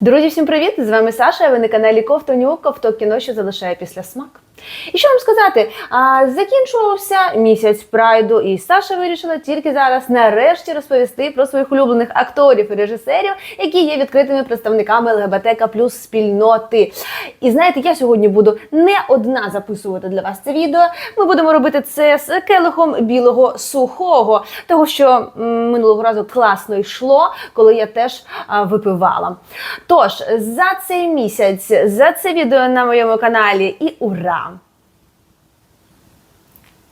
Друзі, всім привіт! З вами Саша. Ви на каналі Ковтоню, ковто кіно, що залишає після смак. І що вам сказати? А, закінчувався місяць прайду, і Саша вирішила тільки зараз нарешті розповісти про своїх улюблених акторів і режисерів, які є відкритими представниками ЛГБТК плюс спільноти. І знаєте, я сьогодні буду не одна записувати для вас це відео. Ми будемо робити це з келихом білого сухого, того що минулого разу класно йшло, коли я теж а, випивала. Тож за цей місяць, за це відео на моєму каналі і ура!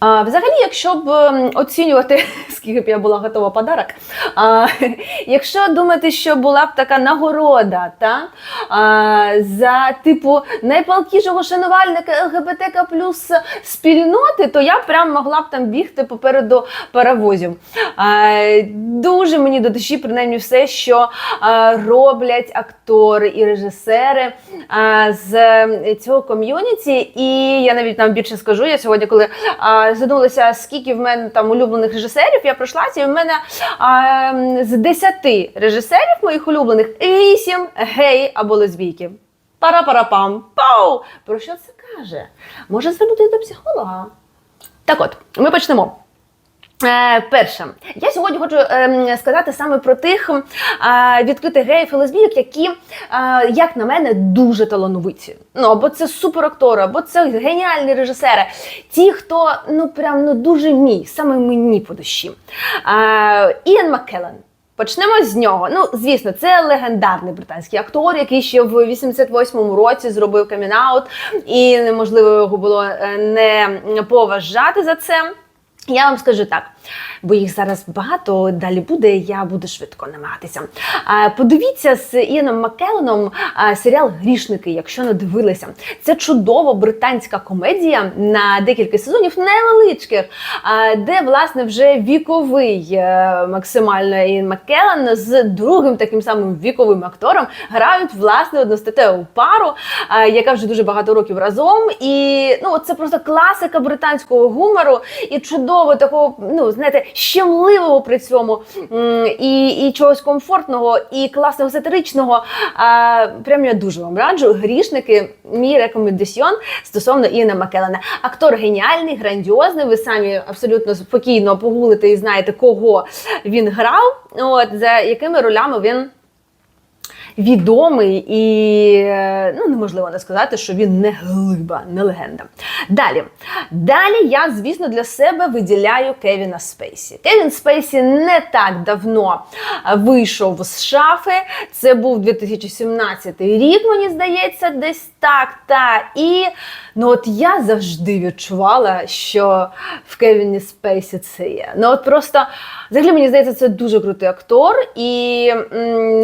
А, взагалі, якщо б ем, оцінювати, скільки б я була готова подарок, а, якщо думати, що була б така нагорода та, а, за типу найпалкішого шанувальника ЛГБТК плюс спільноти, то я прям могла б там бігти попереду паровозів. А, дуже мені до душі, принаймні, все, що а, роблять актори і режисери а, з е, цього ком'юніті. І я навіть нам більше скажу. Я сьогодні, коли а, задумалася, скільки в мене там улюблених режисерів, я пройшла і в мене а, з 10 режисерів моїх улюблених 8 геї або лесбійки. Пара-пара-пам. Пау! Про що це каже? Може звернути до психолога? Так от, ми почнемо. Е, перше, я сьогодні хочу ем, сказати саме про тих відкритих геїв і лесбійок, які, е, як на мене, дуже талановиті. Ну або це суперактори, або це геніальні режисери. Ті, хто ну прям ну дуже мій, саме мені по душі. Е, Іан Маккеллен. Почнемо з нього. Ну, звісно, це легендарний британський актор, який ще в 88-му році зробив камінаут, і неможливо його було е, не поважати за це. Я вам скажу так, бо їх зараз багато далі буде. Я буду швидко намагатися. Подивіться з Іаном Маккелленом серіал Грішники, якщо не дивилися. Це чудова британська комедія на декілька сезонів невеличких, де власне вже віковий е, максимально Іан Маккеллен з другим таким самим віковим актором грають власне одностатеву пару, яка вже дуже багато років разом. І ну це просто класика британського гумору і чудово такого, ну знаєте, щемливого при цьому і, і чогось комфортного, і класного сатиричного. А, прям я дуже вам раджу. Грішники, мій рекомендаціон стосовно Іна Макелена. Актор геніальний, грандіозний. Ви самі абсолютно спокійно погулите і знаєте, кого він грав, от за якими ролями він відомий і е, ну неможливо не сказати, що він не глиба, не легенда. Далі, далі я, звісно, для себе виділяю Кевіна Спейсі. Кевін Спейсі не так давно вийшов з шафи. Це був 2017 рік, мені здається, десь так. Та і ну от я завжди відчувала, що в Кевіні Спейсі це є. Ну от просто взагалі мені здається, це дуже крутий актор, і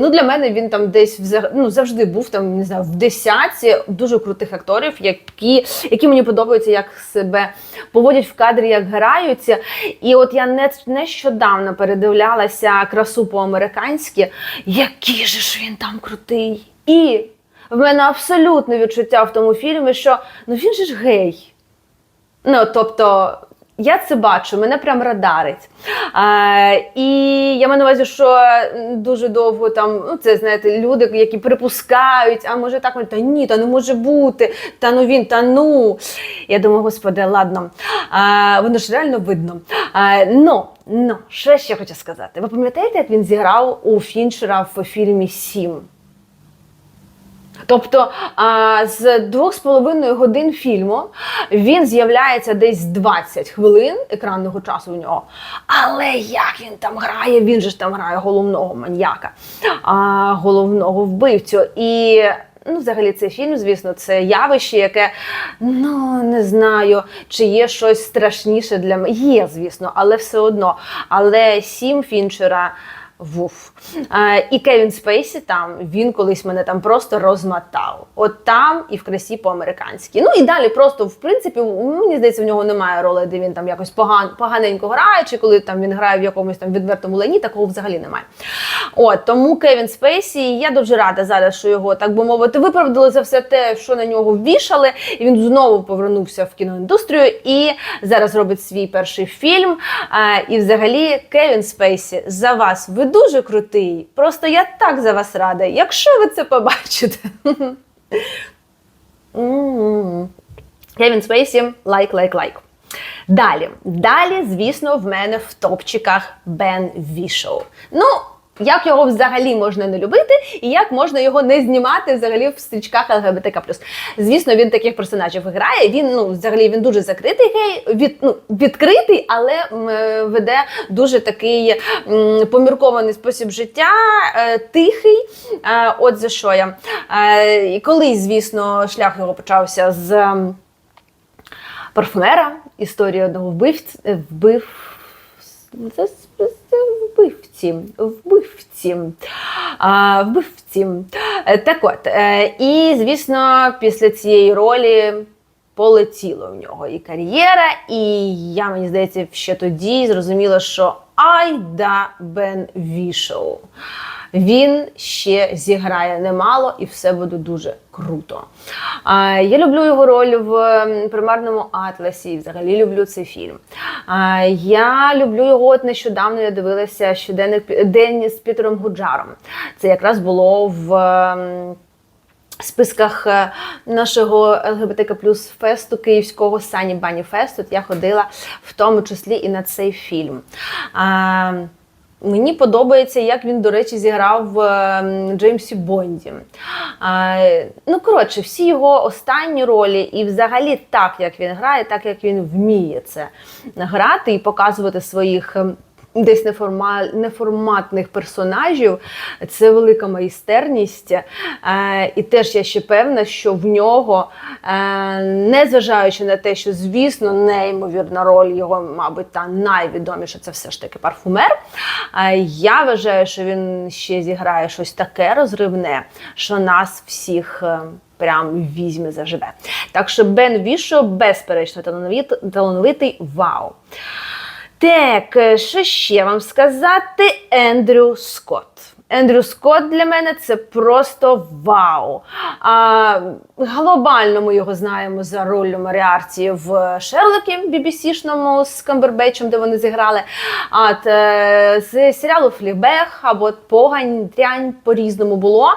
ну для мене він там десь взаг- ну, завжди був там, не знаю, в десятці дуже крутих акторів, які, які мені подобаються, як себе поводять в кадрі, як граються. І от я не, нещодавно передивлялася красу по-американськи, який же ж він там крутий. І в мене абсолютне відчуття в тому фільмі, що ну він же ж гей. Ну, тобто, я це бачу, мене прям радарить. А, і я маю на увазі, що дуже довго там, ну це знаєте, люди, які припускають, а може так, та ні, та не може бути, та ну він, та ну. Я думаю, господи, ладно, а, воно ж реально видно. А, ну, ну, що ще хочу сказати? Ви пам'ятаєте, як він зіграв у Фінчера в фільмі Сім? Тобто а, з двох з половиною годин фільму він з'являється десь 20 хвилин екранного часу у нього. Але як він там грає, він же ж там грає головного маньяка, а, головного вбивцю. І ну, взагалі цей фільм, звісно, це явище, яке ну не знаю, чи є щось страшніше для мене. Є, звісно, але все одно. Але сім Фінчера. Е, і Кевін Спейсі там він колись мене там просто розмотав. От там і в красі по-американськи. Ну і далі просто, в принципі, мені здається, в нього немає ролі, де він там якось поган, поганенько грає, чи коли там він грає в якомусь там відвертому лайні, такого взагалі немає. От тому Кевін Спейсі, я дуже рада зараз, що його, так би мовити, виправдали за все те, що на нього ввішали. І він знову повернувся в кіноіндустрію і зараз робить свій перший фільм. І взагалі Кевін Спейсі за вас ви дуже крутий. Просто я так за вас рада. Якщо ви це побачите. Кевін Спейсі, лайк, лайк, лайк. Далі, далі, звісно, в мене в топчиках Бен Вішоу. Ну, як його взагалі можна не любити, і як можна його не знімати взагалі в стрічках ЛГБТК+. Звісно, він таких персонажів грає. Він ну взагалі він дуже закритий гей, від, ну, відкритий, але веде дуже такий поміркований спосіб життя, е, тихий. Е, от за що я. Е, колись, звісно, шлях його почався з. парфумера, історія одного вбивць, е, вбив. це- це Вбивці, вбивці, а, вбивці. Е, Так от, е, і звісно, після цієї ролі полетіло в нього і кар'єра, і я мені здається, ще тоді зрозуміла, що айда Бен Вішоу. Він ще зіграє немало і все буде дуже круто. Я люблю його роль в примарному атласі. і Взагалі люблю цей фільм. Я люблю його от нещодавно. Я дивилася щоденник день з Пітером Гуджаром. Це якраз було в. списках е, нашого ЛГБТК плюс фесту київського Сані Бані Фесту. Я ходила в тому числі і на цей фільм. Мені подобається, як він, до речі, зіграв в ем, Джеймсі Бонді. Ну, коротше, всі його останні ролі, і взагалі так, як він грає, так як він вміє це грати і показувати своїх. Десь неформа... неформатних персонажів, це велика майстерність. Е, і теж я ще певна, що в нього, е, незважаючи на те, що, звісно, неймовірна роль його, мабуть, та найвідоміша це все ж таки парфумер. Е, я вважаю, що він ще зіграє щось таке розривне, що нас всіх. Прям візьме заживе. Так що Бен Вішо, безперечно, талановитий вау. Так, е, що ще вам сказати? Ендрю Скотт. Ендрю Скотт для мене це просто вау. А, глобально ми його знаємо за ролью Маріарті в Шерлокі BBC-шному з Камбербечем, де вони зіграли. А е, з серіалу Флібег або Погань, Дрянь по-різному було.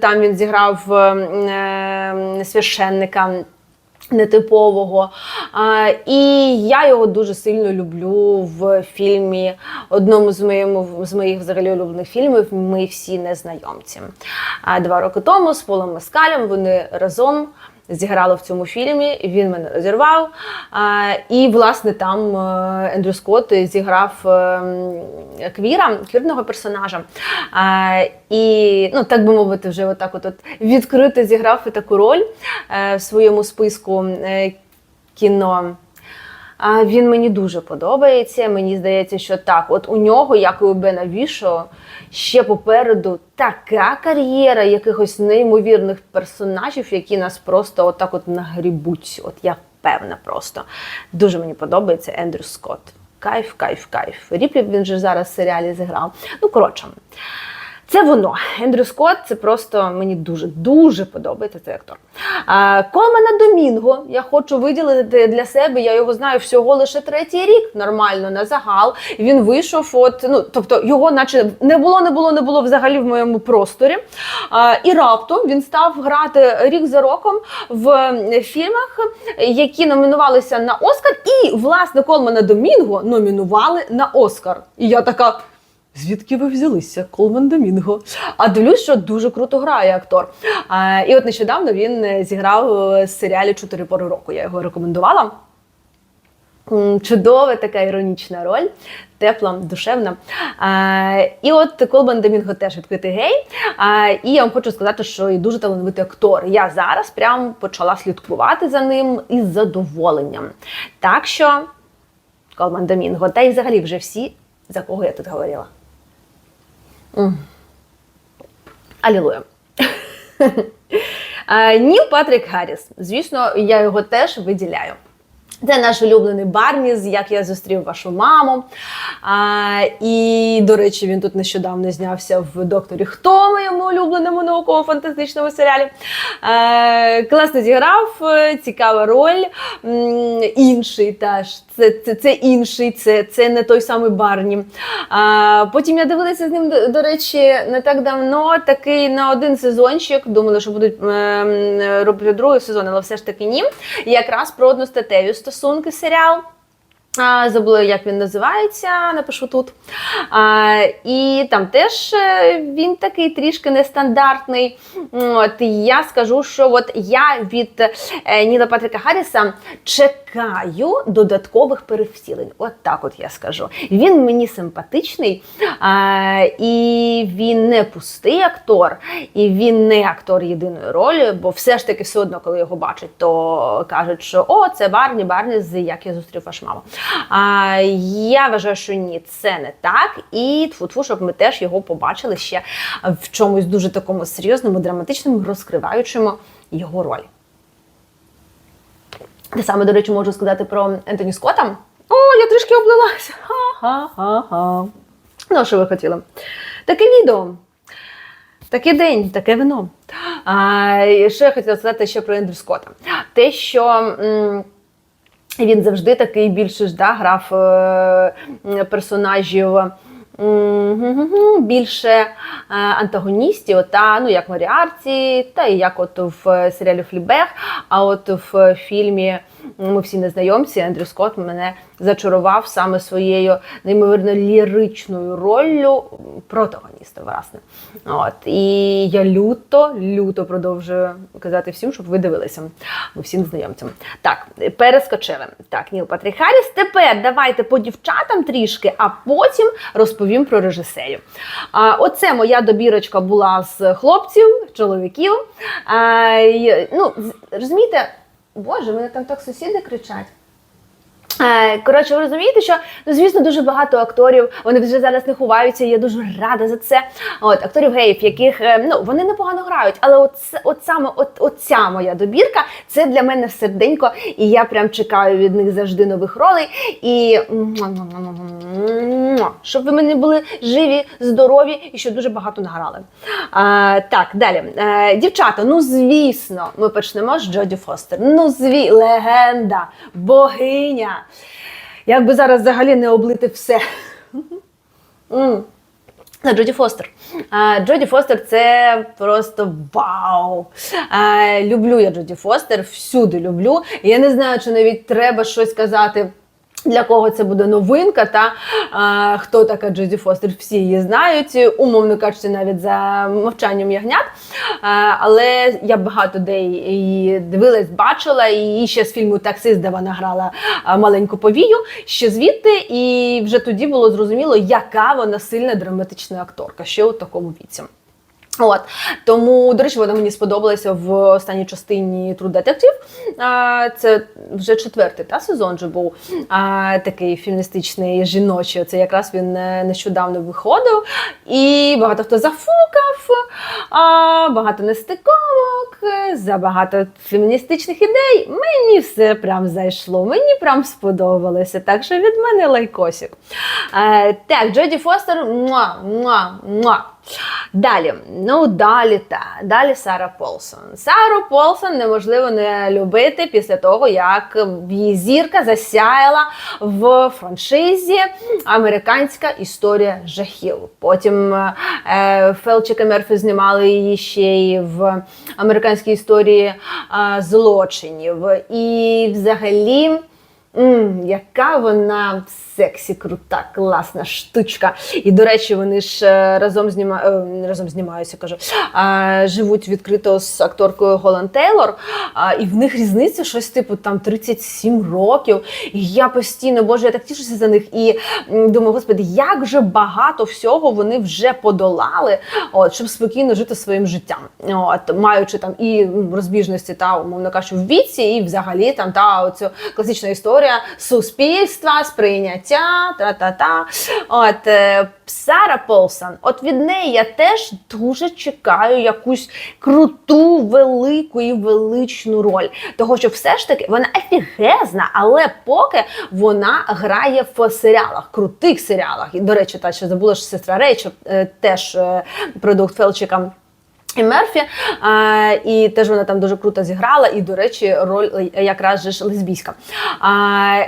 Там він зіграв е, священника нетипового. А, і я його дуже сильно люблю в фільмі, одному з, моєму, з моїх взагалі улюблених фільмів Ми всі незнайомці. А, два роки тому з Полом Маскалем вони разом. Зіграли в цьому фільмі, він мене розірвав. І, власне, там е, Ендрю Скотт зіграв е, квіра, квірного персонажа. І, ну, так би мовити, вже отак от, відкрито зіграв і таку роль е, в своєму списку е, кіно. Він мені дуже подобається. Мені здається, що так, от у нього, як і у Бена Вішо, ще попереду така кар'єра якихось неймовірних персонажів, які нас просто отак от нагрібуть. От я певна просто. Дуже мені подобається Ендрю Скотт. Кайф, кайф, кайф. Ріплі він же зараз в серіалі зіграв. Ну, коротше. Це воно. Ендрю Скотт, це просто мені дуже дуже подобається цей актор. А, Колмана Домінго. Я хочу виділити для себе. Я його знаю всього лише третій рік. Нормально на загал. Він вийшов. От ну тобто його, наче не було, не було, не було взагалі в моєму просторі. А, і раптом він став грати рік за роком в фільмах, які номінувалися на Оскар. І власне Колмана Домінго номінували на Оскар. І я така. Звідки ви взялися? Колман Домінго. А дивлюсь, що дуже круто грає актор. А, і от нещодавно він е, зіграв е, в серіалі Чотири пори року. Я його рекомендувала. Чудова така іронічна роль, тепла, душевна. А, і от Колбан Домінго теж відкритий гей. А, і я вам хочу сказати, що і дуже талановитий актор. Я зараз прям почала слідкувати за ним із задоволенням. Так що Колман Домінго, та й взагалі вже всі, за кого я тут говорила. Алілуя. Ніл Патрік Гарріс. Звісно, я його теж виділяю. Це наш улюблений Барніс, як я зустрів вашу маму. А, і, до речі, він тут нещодавно знявся в докторі Хто моєму улюбленому науково-фантастичному серіалі. А, класно зіграв, цікава роль. Інший теж Це, це, це інший, це, це не той самий Барні. А, потім я дивилася з ним, до, до речі, не так давно, такий на один сезончик. Думали, що будуть ем, робити другий сезон, але все ж таки ні. Якраз про одностатеві стосунки серіал. А, Забула, як він називається, напишу тут. А, і там теж е, він такий трішки нестандартний. От я скажу, що от я від е, Ніла Патріка Харріса чекаю додаткових перевтілень. От так от я скажу. Він мені симпатичний, а, і він не пустий актор, і він не актор єдиної ролі, бо все ж таки все одно, коли його бачать, то кажуть, що о, це Барні, Барні, з як я зустрів вашу маму. А, я вважаю, що ні, це не так. І тфу-тфу, щоб ми теж його побачили ще в чомусь дуже такому серйозному, драматичному, розкриваючому його роль. Те саме, до речі, можу сказати про Ентоні Скотта. О, я трішки облилася. Ха-ха-ха-ха. Ну, що ви хотіли? Таке відео. Такий день, таке вино. А, і що я хотіла сказати ще про Ендрю Скотта? Те, що. м, він завжди такий більше ж да, грав е, персонажів. Більше е, антагоністів, та ну як Маріарці, та і як от в серіалі Флібех, А от в фільмі Ми всі незнайомці Ендрю Скотт мене зачарував саме своєю неймовірно ліричною роллю протагоніста, власне. От і я люто, люто продовжую казати всім, щоб ви дивилися. Ми всі незнайомцям. Так, перескочили. Так, Ніл Патрік Харріс. Тепер давайте по дівчатам трішки, а потім розповім про режисерів. А, оце моя добірочка була з хлопців, чоловіків. А, ну, розумієте, боже, мене там так сусіди кричать. Е, Коротше, ви розумієте, що ну звісно дуже багато акторів. Вони вже зараз не ховаються. і Я дуже рада за це. От акторів геїв, яких е, ну вони непогано грають, але от, от саме от, от ця моя добірка, це для мене серденько, і я прям чекаю від них завжди нових ролей. І щоб ви мене були живі, здорові і щоб дуже багато награли. А, так, далі. Е, дівчата, ну звісно, ми почнемо з Джоді Фостер. Ну, зві, легенда, богиня. Як би зараз взагалі не облити все. Джоді Фостер. Джоді Фостер це просто вау. Люблю я Джоді Фостер, всюди люблю. Я не знаю, чи навіть треба щось казати. Для кого це буде новинка, та а, хто така Джоді Фостер, всі її знають, умовно кажучи, навіть за мовчанням ягнят. А, але я багато де її дивилась, бачила, і ще з фільму Таксист, де вона грала маленьку повію, ще звідти, і вже тоді було зрозуміло, яка вона сильна драматична акторка, ще у такому віці. От тому, до речі, вона мені сподобалася в останній частині True Detective. А, Це вже четвертий та сезон же був а, такий феміністичний жіночий. Це якраз він е, нещодавно виходив. І багато хто зафукав, а, багато нестиковок, е, забагато феміністичних ідей. Мені все прям зайшло, мені прям сподобалося. Так що від мене лайкосик. Е, так, Джоді Фостер. Муа, муа, муа. Далі, ну далі та далі Сара Полсон. Сару Полсон неможливо не любити після того, як її зірка засяяла в франшизі Американська історія жахів. Потім е, Фелчик і Мерфі знімали її ще й в американській історії е, злочинів. І взагалі. М, яка вона сексі, крута, класна штучка. І, до речі, вони ж е, разом зніма... е, разом знімаються, кажу, а, живуть відкрито з акторкою Голан Тейлор, а, і в них різниця щось типу там 37 років. І я постійно, боже, я так тішуся за них. І думаю, господи, як же багато всього вони вже подолали, от, щоб спокійно жити своїм життям. От, маючи там і розбіжності та, умовно кажучи, в віці, і взагалі там та оцю класична історія суспільства, сприйняття, та-та-та. От е, Сара Полсон, от від неї я теж дуже чекаю якусь круту, велику і величну роль. Того, що все ж таки вона ефігезна, але поки вона грає в серіалах, крутих серіалах. І, до речі, та що забула, що сестра Рейчел е, теж е, продукт Фелчика. І Мерфі, і теж вона там дуже круто зіграла, і, до речі, роль якраз же ж лесбійська. А,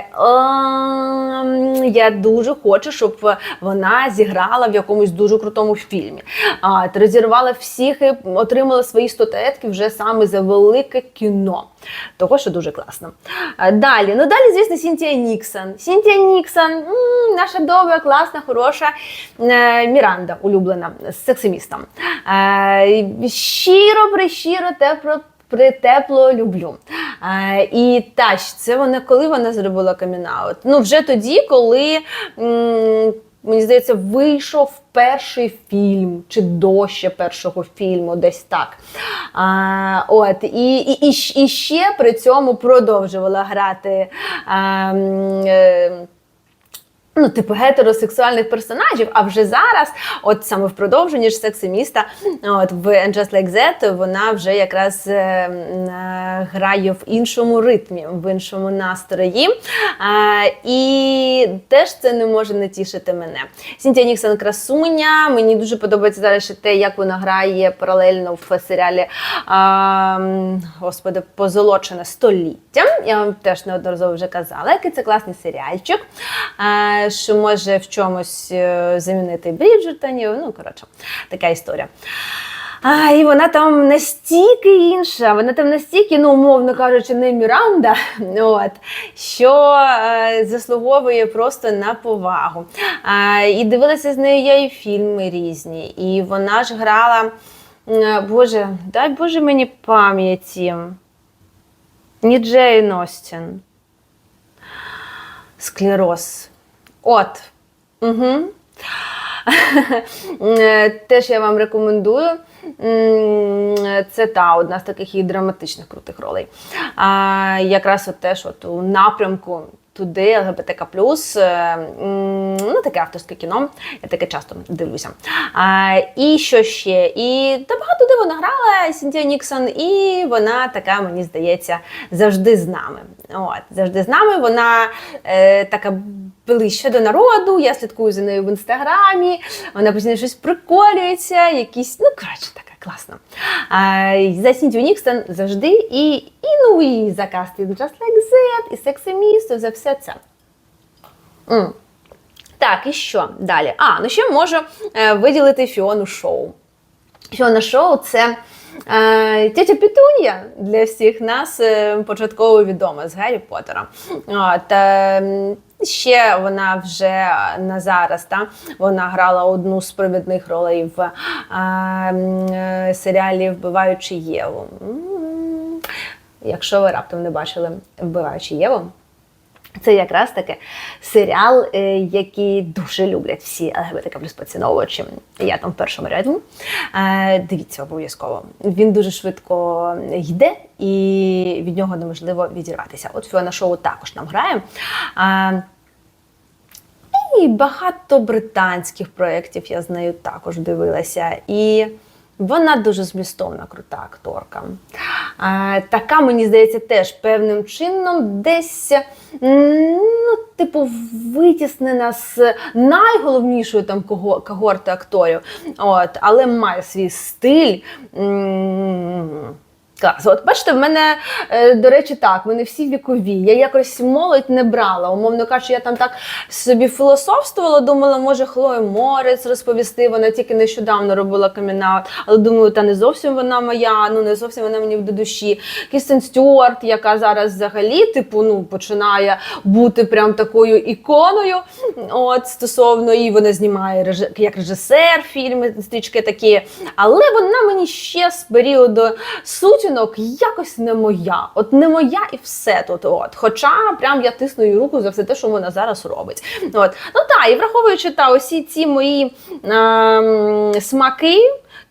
ем, я дуже хочу, щоб вона зіграла в якомусь дуже крутому фільмі. А, розірвала всіх і отримала свої статуетки вже саме за велике кіно. Того, що дуже класно. Далі, ну далі, звісно, Сінтія Ніксон. Сінтія Ніксон, наша добра, класна, хороша е, Міранда, улюблена з сексимістом. Е, щиро, прищиро, тепло. Притепло люблю. Е, і Тащ, це вона коли вона зробила камінаут? Ну, вже тоді, коли м, мені здається, вийшов перший фільм, чи до першого фільму, десь так. А, от, і, і, і, ще при цьому продовжувала грати. А, е, Ну, типу гетеросексуальних персонажів, а вже зараз, от саме в продовженні ж сексиміста, от в Just Like That вона вже якраз е, е, грає в іншому ритмі, в іншому настрої. А, і теж це не може не тішити мене. Сінтія Ніксон красуня. Мені дуже подобається зараз ще те, як вона грає паралельно в серіалі м, Господи, Позолочене століття. Я вам теж неодноразово вже казала, який це класний серіальчик, а, що може в чомусь е, замінити Бріджертонів. Ну, коротше, така історія. А, і вона там настільки інша, вона там настільки, ну, умовно кажучи, не Міранда, от, що е, заслуговує просто на повагу. А, і дивилася з нею я і фільми різні. І вона ж грала, Боже, дай Боже мені пам'яті. Не Джейн Остін. Склероз. От. Угу. Е, Теж я вам рекомендую. Це та одна з таких і драматичних крутих ролей. А, якраз от теж от у напрямку туди ЛГБТК+, е, ну таке авторське кіно, я таке часто дивлюся. А, і що ще? І та багато де вона грала Сінтія Ніксон, і вона така, мені здається, завжди з нами. От, завжди з нами. Вона е, така ближче до народу. Я слідкую за нею в інстаграмі. Вона постійно щось приколюється, якісь, ну коротше, така класна. А, за Сінтію Ніксон завжди і, і ну і за кастинг Just Like That, і сексимісту, за все це. М. Так, і що далі? А, ну ще можу е, виділити Фіону Шоу. Фіона Шоу це тетя Пітун'я для всіх нас е, початково відома з Гаррі Поттера. От, е, ще вона вже на зараз та, вона грала одну з провідних ролей в е, серіалі Вбиваючи Єву. Якщо ви раптом не бачили Вбиваючи Єву. Це якраз таки серіал, е, який дуже люблять всі ЛГБТК плюс поціновувачі. Я там в першому ряду. Е, Дивіться обов'язково. Він дуже швидко йде, і від нього неможливо відірватися. От Фіона Шоу також нам грає. Е, І багато британських проєктів я з нею також дивилася. І вона дуже змістовна, крута акторка. А, така, мені здається, теж певним чином десь, ну, типу, витіснена з найголовнішої там кого- когорти акторів. От, але має свій стиль. М, Клас. От бачите, в мене, е, до речі, так, вони всі вікові. Я якось молодь не брала. Умовно кажучи, я там так собі філософствувала, думала, може Хлою Морець розповісти. Вона тільки нещодавно робила камінаут, але думаю, та не зовсім вона моя, ну не зовсім вона мені до душі. Кістен Стюарт, яка зараз взагалі, типу, ну починає бути прям такою іконою. От стосовно і вона знімає реж- як режисер фільми, стрічки такі. Але вона мені ще з періоду сутінок якось не моя. От не моя і все тут. От. Хоча прям я тисну їй руку за все те, що вона зараз робить. От. Ну так, і враховуючи та усі ці мої ем, смаки.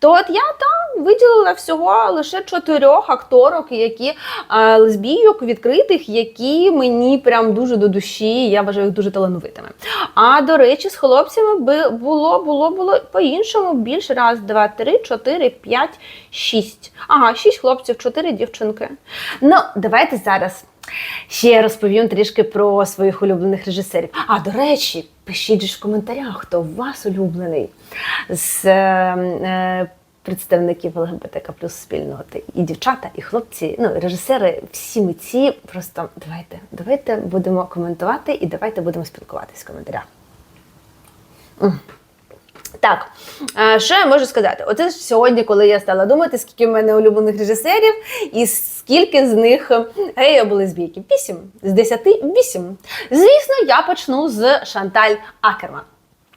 То от я там виділила всього лише чотирьох акторок, які е, лесбійок відкритих, які мені прям дуже до душі. Я вважаю їх дуже талановитими. А до речі, з хлопцями було, було, було по-іншому. Більше раз, два, три, чотири, п'ять, шість. Ага, шість хлопців, чотири дівчинки. Ну, давайте зараз. Ще розповім трішки про своїх улюблених режисерів. А до речі, пишіть же в коментарях, хто у вас улюблений з е, е, представників ЛГБТК плюс спільноти, і дівчата, і хлопці, ну, і режисери, всі митці. Просто давайте, давайте будемо коментувати і давайте будемо спілкуватись в коментарях. Так, що я можу сказати? Оце сьогодні, коли я стала думати, скільки в мене улюблених режисерів, і скільки з них геї або лесбійки. Вісім. З десяти вісім. Звісно, я почну з Шанталь Акерман.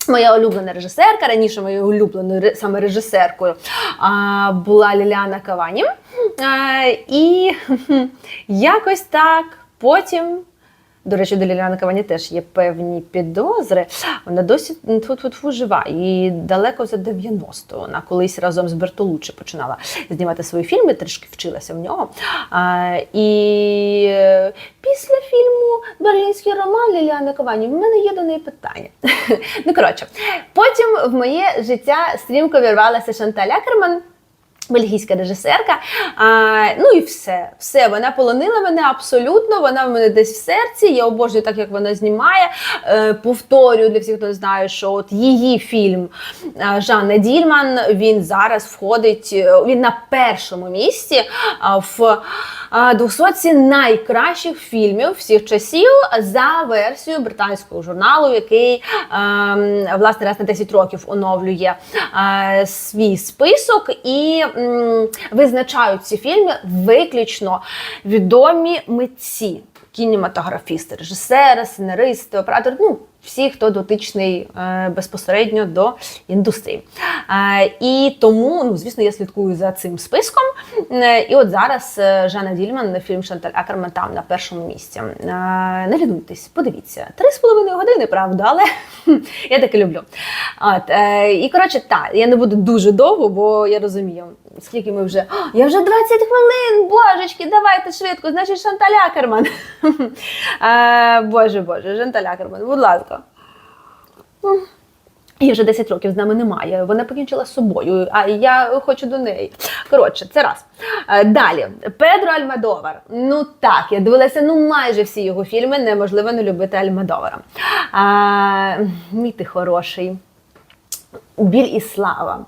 Моя улюблена режисерка, раніше моєю улюбленою саме режисеркою була Ліліана Кавані. І якось так потім. До речі, до Ліліани Кавані теж є певні підозри. Вона досі тьфу-тьфу-тьфу жива і далеко за 90. Вона колись разом з Бертолуччі починала знімати свої фільми, трішки вчилася в нього. А, і е, після фільму Берлінський роман Ліліани Кавані в мене є до неї питання. ну коротше, потім в моє життя стрімко вірвалася Шанталь Акерман. Бельгійська режисерка. А, ну і все. Все, вона полонила мене абсолютно. Вона в мене десь в серці. Я обожнюю так, як вона знімає. Е, повторюю для всіх, хто не знає, що от її фільм е, Жанна Дільман він зараз входить. е, Він на першому місці в а, 200 найкращих фільмів всіх часів за версією британського журналу, який ем, власне раз на 10 років оновлює е, свій список і визначають ці фільми виключно відомі митці. Кінематографісти, режисери, сценаристи, оператори, ну всі, хто дотичний е, безпосередньо до індустрії. Е, і тому, ну звісно, я слідкую за цим списком. Е, і от зараз Жанна Дільман, фільм Шанталь Акерман там на першому місці. Не лінуйтесь, подивіться, три з половиною години, правда, але я таке люблю. От, і коротше, так, я не буду дуже довго, бо я розумію, скільки ми вже. «О, Я вже 20 хвилин, божечки, давайте швидко, значить Шанталь Акерман. Е, Боже, Боже, Шанталь Акерман, будь ласка. Її вже 10 років з нами немає. Вона покінчила з собою, а я хочу до неї. Коротше, це раз. Е, Далі, Педро Альмадовар. Ну так, я дивилася ну майже всі його фільми. Неможливо не любити Альмадовара. А, мій ти хороший. Біль і слава.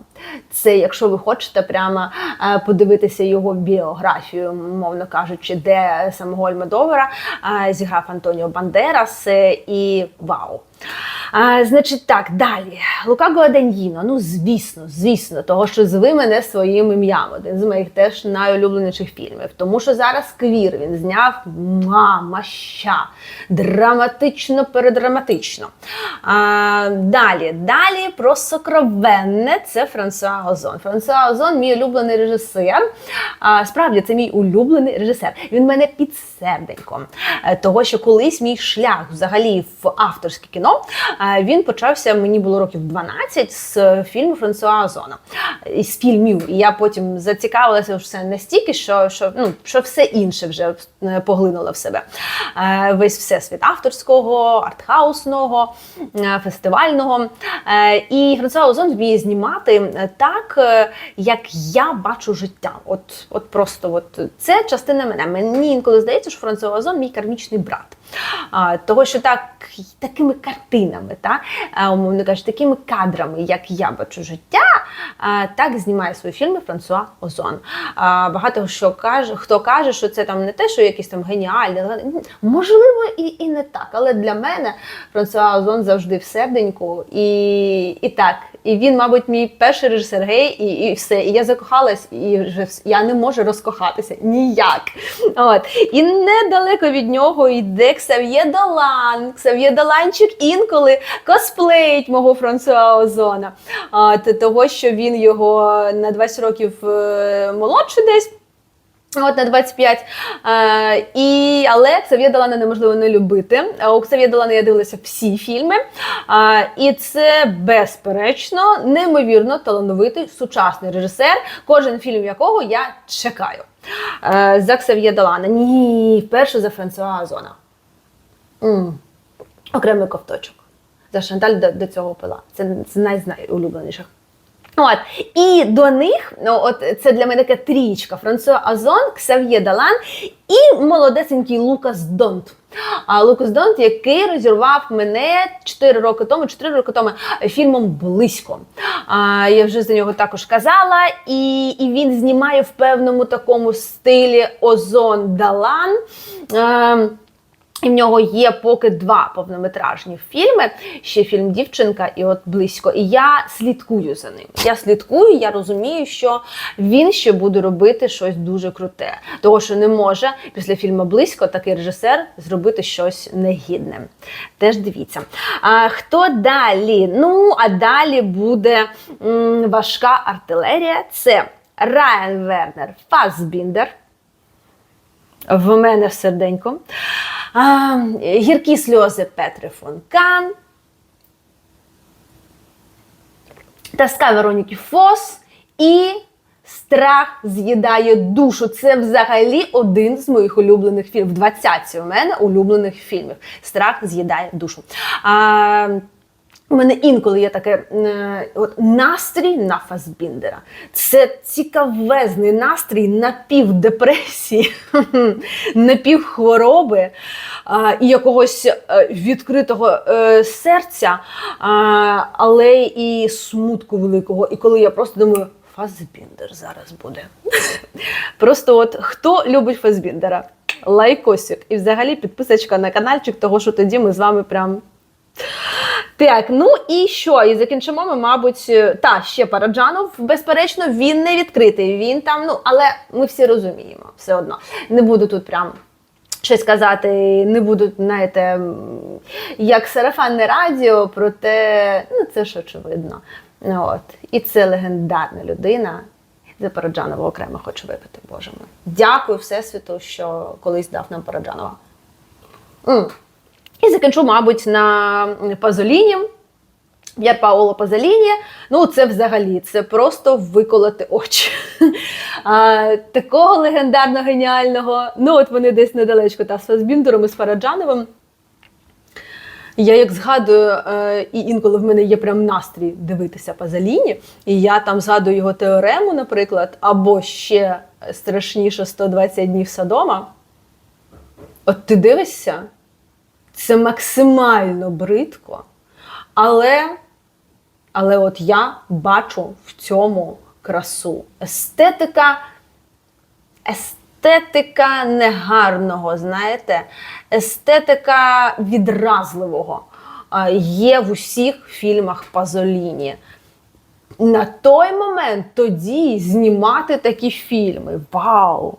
Це, якщо ви хочете прямо е, подивитися його біографію, мовно кажучи, де самого Альмадовара е, зіграв Антоніо Бандерас е, і вау. А, значить, так, далі. Лука Гуаданьїно, ну звісно, звісно, того, що зви мене своїм ім'ям. Один з моїх теж найулюбленіших фільмів. Тому що зараз квір він зняв мама ща. Драматично, передраматично. А, далі, далі про сокровенне це Франсуа Озон. Франсуа Озон, мій улюблений режисер. А, справді, це мій улюблений режисер. Він мене під серденьком. Е, Того, що колись мій шлях взагалі в авторське кіно він почався, мені було років 12 з фільму Франсуа Озона. Із фільмів. І я потім зацікавилася все настільки, що, що, ну, що все інше вже е, поглинуло в себе. Е, Весь всесвіт авторського, артхаусного, е, фестивального. І Франсуа Озон вміє знімати так, як я бачу життя. От, от просто от це частина мене. Мені інколи здається, що Франсуа Озон мій кармічний брат. А, того, що так, такими картинами, та, умовно кажучи, такими кадрами, як я бачу життя, а, так знімає свої фільми Франсуа Озон. А, багато що каже, хто каже, що це там не те, що якийсь там м, можливо, і, і не так. Але для мене Франсуа Озон завжди в серденьку. І, і так, і він, мабуть, мій перший режисер гей, і, і все. І я закохалась, і вже я не можу розкохатися ніяк. От. І недалеко від нього йде Ксав'є Далан. Ксав'є Даланчик інколи косплеїть мого Франсуа Озона. От, того, що він його на 20 років молодше молодший десь. От на 25. Е, і, але Ксав'є Долана неможливо не любити. Е, У Ксав'є Долана я дивилася всі фільми. Е, і це безперечно неймовірно талановитий сучасний режисер, кожен фільм якого я чекаю. За Ксав'є Долана. Ні, вперше за Франсуа Озона. М. Окремий ковточок. За Шанталь до, до цього пила. Це з найулюбленіших. От і до них, ну от це для мене така трічка. Франсуа Азон, Ксав'є Далан і молодесенький Лукас Донт. А Лукас Донт, який розірвав мене 4 роки тому, 4 роки тому фільмом Близько. А, я вже за нього також казала, і, і він знімає в певному такому стилі Озон Далан. А, і в нього є поки два повнометражні фільми. Ще фільм Дівчинка і от близько. І я слідкую за ним. Я слідкую, я розумію, що він ще буде робити щось дуже круте. Того, що не може після фільму Близько такий режисер зробити щось негідне. Теж дивіться. А, хто далі? Ну, а далі буде м, важка артилерія. Це Райан Вернер Фасбіндер. В мене в серденько. А, гіркі сльози Петри фон Кан. Тоска Вероніки Фос і Страх з'їдає душу. Це взагалі один з моїх улюблених фільмів. В 20 у мене улюблених фільмів. Страх з'їдає душу. А, у мене інколи є таке е, от, настрій на Фасбіндера. Це цікавезний настрій напівдепресії, напівхвороби а, і якогось е, відкритого е, серця, але і смутку великого. І коли я просто думаю, Фасбіндер зараз буде. Просто от хто любить Фасбіндера? Лайкосик. І взагалі підписочка на каналчик, того що тоді ми з вами прям. Так, ну і що? І закінчимо ми, мабуть, е, та ще Параджанов. Безперечно, він не відкритий. Він там, ну але ми всі розуміємо все одно. Не буду тут прям. Щось казати, не буду, знаєте, як сарафанне радіо, проте ну, це ж очевидно. Ну, От. І це легендарна людина. За Параджанова окремо хочу випити, Боже мой. Дякую Всесвіту, що колись дав нам Параджанова. М. І закінчу, мабуть, на Пазоліні. П'єр Паоло Пазоліні. Ну, це взагалі це просто виколоти очі. А, такого легендарно геніального. Ну, от вони десь недалечко та з Фасбіндером і з Фараджановим. Я як згадую, е, і інколи в мене є прям настрій дивитися Пазоліні, і я там згадую його теорему, наприклад, або ще страшніше 120 днів Содома. От ти дивишся, це максимально бридко, але, але от я бачу в цьому красу. Естетика, естетика негарного, знаєте, естетика відразливого є в усіх фільмах Пазоліні. На той момент тоді знімати такі фільми. Вау!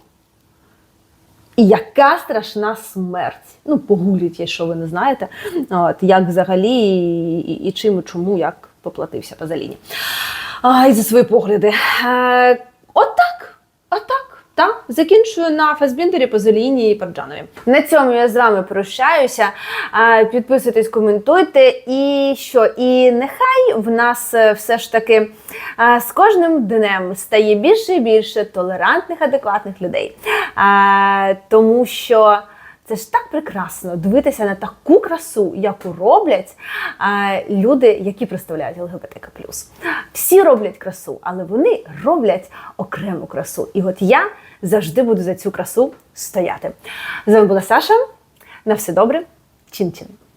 І яка страшна смерть. Ну, погуліть, якщо ви не знаєте, от, як взагалі і, і, і чим, і чому, як поплатився Пазаліні. А, і за свої погляди. Е, отак, отак. Та закінчую на Фасбіндері, позоліні і Парджанові. На цьому я з вами прощаюся. Підписуйтесь, коментуйте. І що? І нехай в нас е, все ж таки з кожним днем стає більше і більше толерантних, адекватних людей. Тому що. Це ж так прекрасно дивитися на таку красу, яку роблять люди, які представляють ЛГБТК. Всі роблять красу, але вони роблять окрему красу. І от я завжди буду за цю красу стояти. З вами була Саша. На все добре, чин-чин.